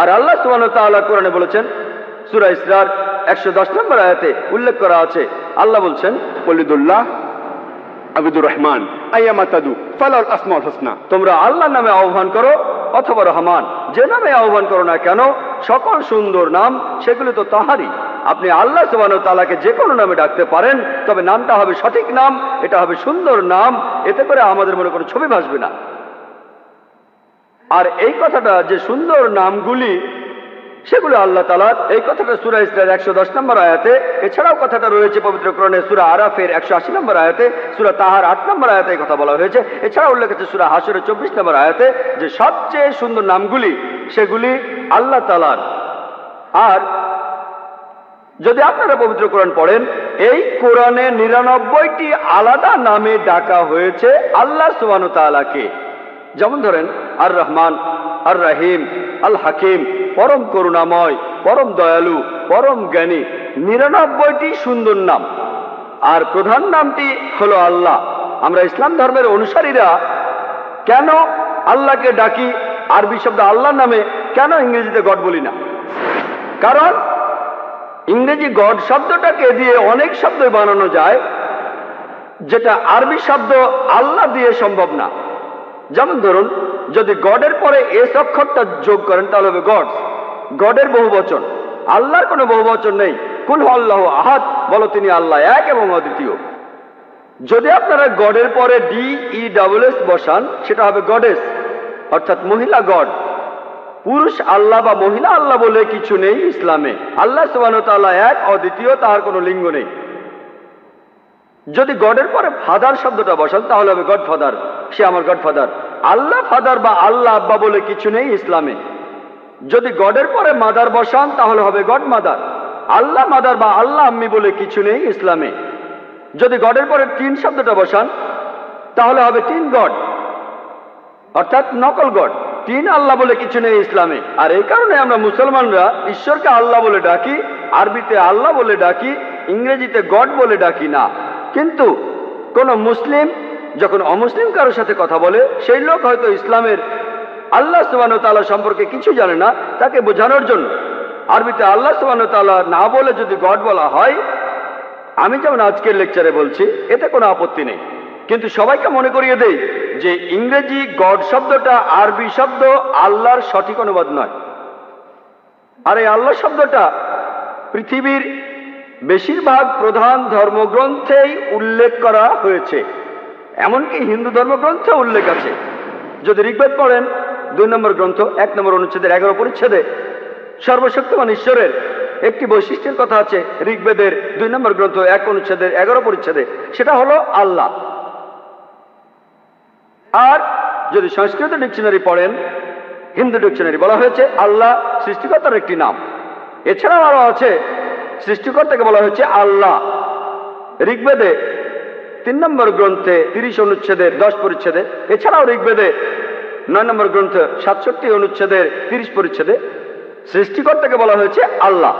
আর আল্লাহ সুবাহ কোরআনে বলেছেন, সূরা ইসরার একশো দশ নম্বর আয়াতে উল্লেখ করা আছে। আল্লাহ বলছেন ওলিদুল্লাহ আবিদুর রহমান আসমাউল হোসনা। তোমরা আল্লাহর নামে আহ্বান করো অথবা রহমান, যে নামে আহ্বান করো না কেন, সকল সুন্দর নাম সেগুলো তো তাহারই। আপনি আল্লাহ সুবাহ তালাকে যে কোনো নামে ডাকতে পারেন, তবে নামটা হবে সঠিক নাম, এটা হবে সুন্দর নাম, এতে করে আমাদের মনে কোনো ছবি ভাসবে না। আর এই কথাটা যে সুন্দর নামগুলি, সেগুলো আল্লাহ তালার এই কথাটা সুরা ইসরায়েল একশো দশ নম্বর আয়াতে, এছাড়াও কথাটা রয়েছে পবিত্র ক্রণে সুরা আরাফের একশো আশি নম্বর আয়াতে, সুরা তাহার আট নম্বর আয়াতে এই কথা বলা হয়েছে। এছাড়া উল্লেখ আছে সুরা হাসরের চব্বিশ নম্বর আয়াতে যে সবচেয়ে সুন্দর নামগুলি, সেগুলি আল্লাহ তালার আর যদি আপনারা পবিত্র কোরআন পড়েন, এই কোরআনে নিরানব্বইটি আলাদা নামে ডাকা হয়েছে আল্লাহ সুবানু তালাকে যেমন ধরেন আর রহমান আর রাহিম আল হাকিম পরম করুণাময়, পরম দয়ালু, পরম জ্ঞানী, নিরানব্বইটি সুন্দর নাম। আর প্রধান নামটি হলো আল্লাহ। আমরা ইসলাম ধর্মের অনুসারীরা কেন আল্লাহকে ডাকি আরবি শব্দ আল্লাহ নামে কেন ইংরেজিতে গড বলি না? কারণ ইংরেজি গড শব্দটাকে দিয়ে অনেক শব্দ বানানো যায়, যেটা আরবি শব্দ আল্লাহ দিয়ে সম্ভব না। যেমন ধরুন, যদি গডের পরে এস অক্ষরটা যোগ করেন, তাহলে হবে গড। গডের বহু বচন। আল্লাহর কোনো বহু বচন নেই। কুল আল্লাহ আহাদ, বলো তিনি আল্লাহ এক এবং অদ্বিতীয়। যদি আপনারা গডের পরে ডি ই ডাবল এস বসান, সেটা হবে গডেস, অর্থাৎ মহিলা গড। পুরুষ আল্লাহ বা মহিলা আল্লাহ বলে কিছু নেই ইসলামে। আল্লাহ সুবাহ এক, অদ্বিতীয়, তাহার কোনো লিঙ্গ নেই। যদি গডের পরে ফাদার শব্দটা বসান, তাহলে হবে গড ফাদার সে আমার গড ফাদার আল্লাহ ফাদার বা আল্লাহ আব্বা বলে কিছু নেই ইসলামে। যদি গডের পরে মাদার বসান, তাহলে হবে গড মাদার। আল্লাহ মাদার বা আল্লাহ আম্মি বলে কিছু নেই ইসলামে। যদি গডের পরে তিন শব্দটা বসান, তাহলে হবে তিন গড। অর্থাৎ নকল গড। তিন আল্লাহ বলে কিছু নেই ইসলামে। আর এই কারণে আমরা মুসলমানরা ঈশ্বরকে আল্লাহ বলে ডাকি, আরবিতে আল্লাহ বলে ডাকি, ইংরেজিতে গড বলে ডাকি না। কিন্তু কোন মুসলিম যখন অমুসলিম কারোর সাথে কথা বলে, সেই লোক হয়তো ইসলামের আল্লাহ সুবান সম্পর্কে কিছু জানে না, তাকে বোঝানোর জন্য। আরবিতে আল্লাহ সুবান না বলে যদি গড বলা হয়, আমি যেমন আজকের লেকচারে বলছি, এতে কোনো আপত্তি নেই। কিন্তু সবাইকে মনে করিয়ে দেই যে ইংরেজি গড শব্দটা আরবি শব্দ আল্লাহর সঠিক অনুবাদ নয়। আর এই আল্লাহ শব্দটা পৃথিবীর বেশিরভাগ প্রধান ধর্মগ্রন্থেই উল্লেখ করা হয়েছে। এমনকি হিন্দু ধর্মগ্রন্থে উল্লেখ আছে। যদি ঋগ্বেদ পড়েন, দুই নম্বর গ্রন্থ, এক নম্বর অনুচ্ছেদের এগারো পরিচ্ছেদে সর্বশক্তিমান ঈশ্বরের একটি বৈশিষ্ট্যের কথা আছে ঋগ্বেদের দুই নম্বর গ্রন্থ, এক অনুচ্ছেদের এগারো পরিচ্ছেদে। সেটা হলো আল্লাহ। আর যদি সংস্কৃত ডিকশনারি পড়েন, হিন্দু ডিকশনারি বলা হয়েছে আল্লাহ সৃষ্টিকর্তার একটি নাম। এছাড়াও আরও আছে সৃষ্টিকর্তাকে বলা হয়েছে আল্লাহ। ঋগ্বেদে তিন নম্বর গ্রন্থে তিরিশ অনুচ্ছেদের দশ পরিচ্ছেদে, এছাড়াও ঋগ্বেদে নয় নম্বর গ্রন্থ সাতষট্টি অনুচ্ছেদের তিরিশ পরিচ্ছেদে সৃষ্টিকর্তাকে বলা হয়েছে আল্লাহ।